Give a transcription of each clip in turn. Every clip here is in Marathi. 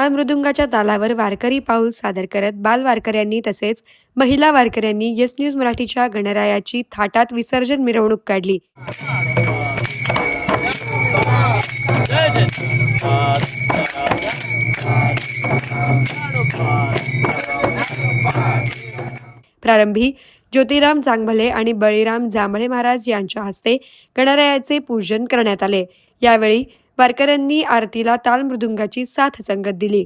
टाळ मृदुंगाच्या तालावर वारकरी पाऊल सादर करत बाल वारकऱ्यांनी तसेच महिला वारकऱ्यांनी येस न्यूज मराठीच्या गणरायाची थाटात विसर्जन मिरवणूक काढली. प्रारंभी ज्योतिराम चांगभले आणि बळीराम जांभळे महाराज यांच्या हस्ते गणरायाचे पूजन करण्यात आले. यावेळी वारकऱ्यांनी आरतीला तालमृदुंगाची साथ संगत दिली.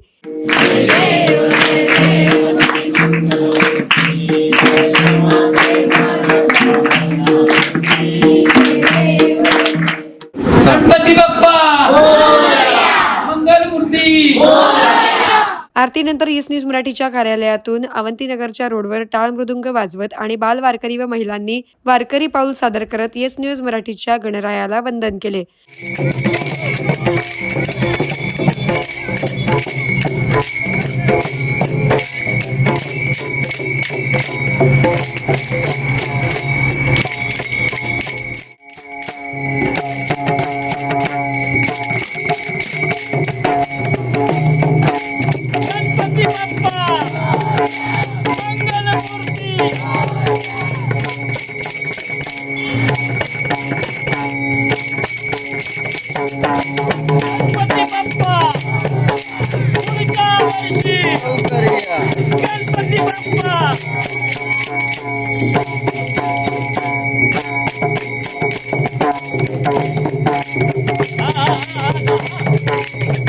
आरतीनंतर येस न्यूज मराठीच्या कार्यालयातून अवंतीनगरच्या रोडवर टाळ मृदुंग वाजवत आणि बाल वारकरी व महिलांनी वारकरी पाऊल सादर करत येस न्यूज मराठीच्या गणरायाला वंदन केले. बाप्पा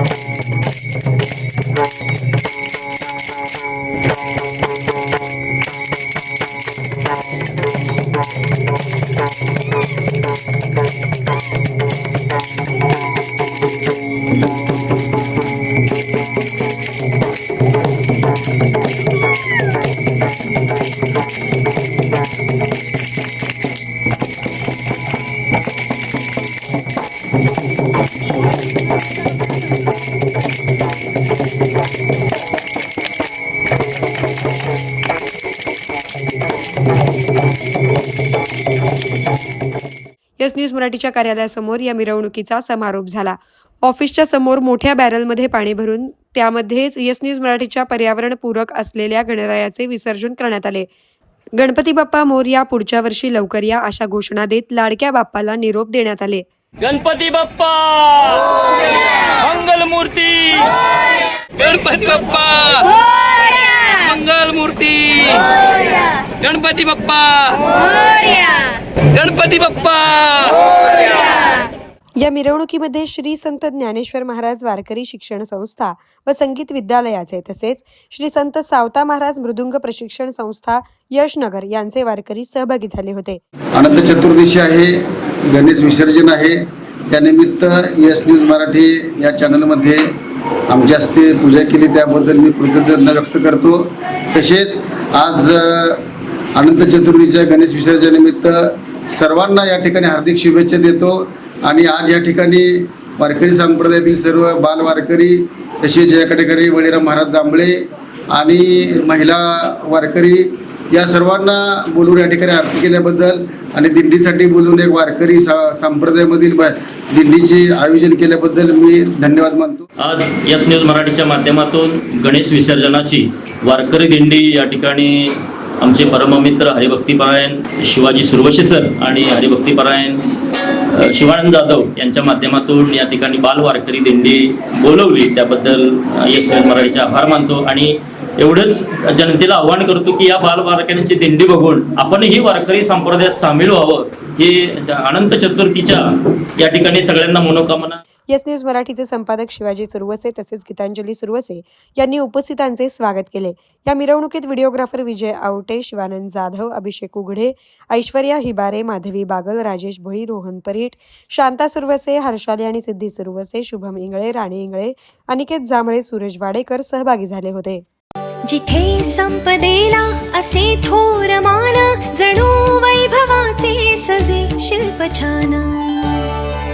यस न्यूज मराठीच्या कार्यालयासमोर या मिरवणुकीचा समारोप झाला. ऑफिसच्या समोर मोठ्या बॅरलमध्ये पाणी भरून त्यामध्येच यस न्यूज मराठीच्या पर्यावरणपूरक असलेल्या गणरायाचे विसर्जन करण्यात आले. गणपती बाप्पा मोरया पुढच्या वर्षी लवकर या अशा घोषणा देत लाडक्या बाप्पाला निरोप देण्यात आले. गणपती बाप्पा! मंगलमूर्ती! गणपती बाप्पा! मंगलमूर्ती! गणपती बाप्पा! गणपती बाप्पा! या मिरवणुकीमध्ये श्री संत ज्ञानेश्वर महाराज वारकरी शिक्षण संस्था व संगीत विद्यालयाचे तसेच श्री संत सावता महाराज मृदुंग प्रशिक्षण संस्था यशनगर यांचे वारकरी सहभागी झाले होते. अनंत चतुर्दशी आहे गणेश विसर्जन आहे. त्यानिमित्त यस न्यूज मराठी या चॅनलमध्ये आमच्या हस्ते पूजा केली. त्याबद्दल मी कृतज्ञता व्यक्त करतो. तसेच आज अनंत चतुर्थीच्या गणेश विसर्जनानिमित्त सर्वांना या ठिकाणी हार्दिक शुभेच्छा देतो. आणि आज या ठिकाणी वारकरी संप्रदायातील सर्व बाल वारकरी तसेच या वळीराम महाराज जांभळे आणि महिला वारकरी या सर्वांना बोलून या ठिकाणी आरती केल्याबद्दल आणि दिंडीसाठी बोलून एक वारकरी सा संप्रदायामधील दिंडीचे आयोजन केल्याबद्दल मी धन्यवाद मानतो. आज यस न्यूज मराठीच्या माध्यमातून गणेश विसर्जनाची वारकरी दिंडी या ठिकाणी आमचे परममित्र हरिभक्तीपरायण शिवाजी सुरवशे सर आणि हरिभक्तीपरायण शिवानंद जाधव यांच्या माध्यमातून या ठिकाणी बाल वारकरी दिंडी बोलवली. त्याबद्दल यश मराठीचे आभार मानतो. आणि एवढंच जनतेला आव्हान करतो की या बाल वारकऱ्यांची दिंडी बघून आपणही वारकरी संप्रदायात सामील व्हावं. हे अनंत चतुर्थीच्या या ठिकाणी सगळ्यांना मनोकामना. येस न्यूज मराठीचे संपादक शिवाजी सुरवसे तसेच गीतांजली सुरवसे यांनी उपस्थितांचे स्वागत केले. या मिरवणुकीत व्हिडिओग्राफर विजय आवटे शिवानंद जाधव अभिषेक उघडे ऐश्वर्या हिबारे माधवी बागल राजेश भोई रोहन परीट शांता सुरवसे हर्षाली आणि सिद्धी सुरवसे शुभम इंगळे राणी इंगळे अनिकेत जांभळे सूरज वाडेकर सहभागी झाले होते. जिथे संपदेला असे थोर मान जणू वैभवाचे सजे शिल्प छान.